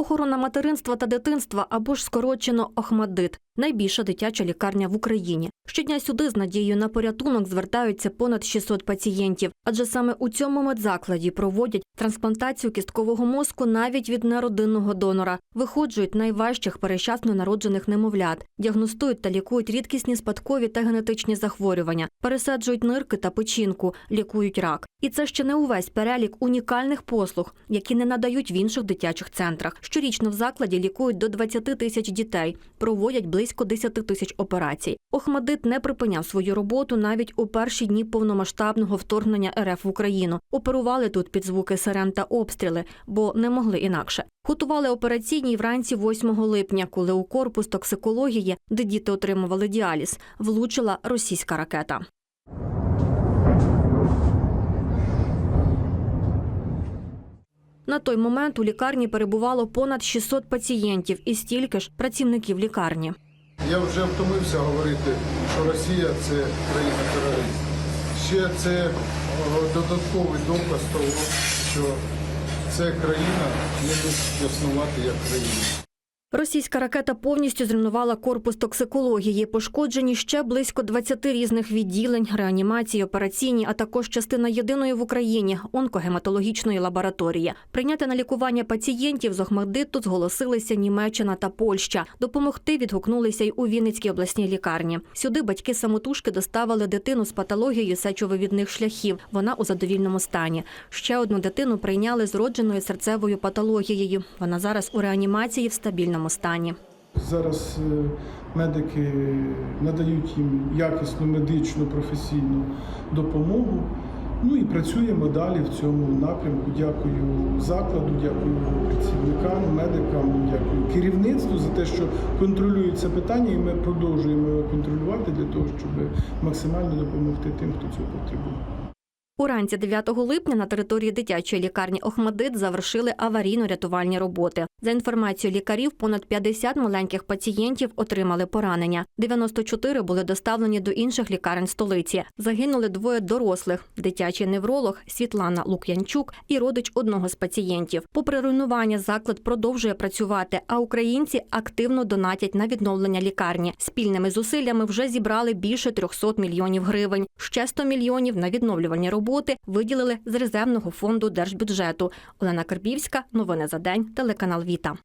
Охорона материнства та дитинства або ж скорочено Охмадит найбільша дитяча лікарня в Україні. Щодня сюди з надією на порятунок звертаються понад 600 пацієнтів, адже саме у цьому медзакладі проводять трансплантацію кісткового мозку навіть від неродинного донора, виходжують найважчих перещасно народжених немовлят, діагностують та лікують рідкісні спадкові та генетичні захворювання, пересаджують нирки та печінку, лікують рак. І це ще не увесь перелік унікальних послуг, які не надають в інших дитячих центрах. Щорічно в закладі лікують до 20 тисяч дітей, проводять близько 10 тисяч операцій. Охмадит не припиняв свою роботу навіть у перші дні повномасштабного вторгнення РФ в Україну. Оперували тут під звуки сирен та обстріли, бо не могли інакше. Готували операційні вранці 8 липня, коли у корпус токсикології, де діти отримували діаліз, влучила російська ракета. На той момент у лікарні перебувало понад 600 пацієнтів і стільки ж працівників лікарні. Я вже втомився говорити, що Росія це країна терористів. Ще це додатковий доказ того, що ця країна не може існувати як країна. Російська ракета повністю зруйнувала корпус токсикології. Пошкоджені ще близько 20 різних відділень, реанімації, операційні, а також частина єдиної в Україні онкогематологічної лабораторії. Прийняти на лікування пацієнтів з Охмадиту зголосилися Німеччина та Польща. Допомогти відгукнулися й у Вінницькій обласній лікарні. Сюди батьки самотужки доставили дитину з патологією сечовивідних шляхів. Вона у задовільному стані. Ще одну дитину прийняли з родженою серцевою патологією. Вона зараз у реанімації в стабільному стані. Зараз е, медики надають їм якісну медичну професійну допомогу. Ну і працюємо далі в цьому напрямку. Дякую закладу, дякую працівникам, медикам, дякую керівництву за те, що контролюють питання, і ми продовжуємо його контролювати для того, щоб максимально допомогти тим, хто цього потребує. Уранці 9 липня на території дитячої лікарні Охмадит завершили аварійно-рятувальні роботи. За інформацією лікарів, понад 50 маленьких пацієнтів отримали поранення. 94 були доставлені до інших лікарень столиці. Загинули двоє дорослих: дитячий невролог Світлана Лук'янчук і родич одного з пацієнтів. Попри руйнування, заклад продовжує працювати, а українці активно донатять на відновлення лікарні. Спільними зусиллями вже зібрали більше 300 мільйонів гривень. Ще 100 мільйонів на відновлювальні роботи виділили з резервного фонду держбюджету. Олена Карбівська, новини за день, телеканал Віта.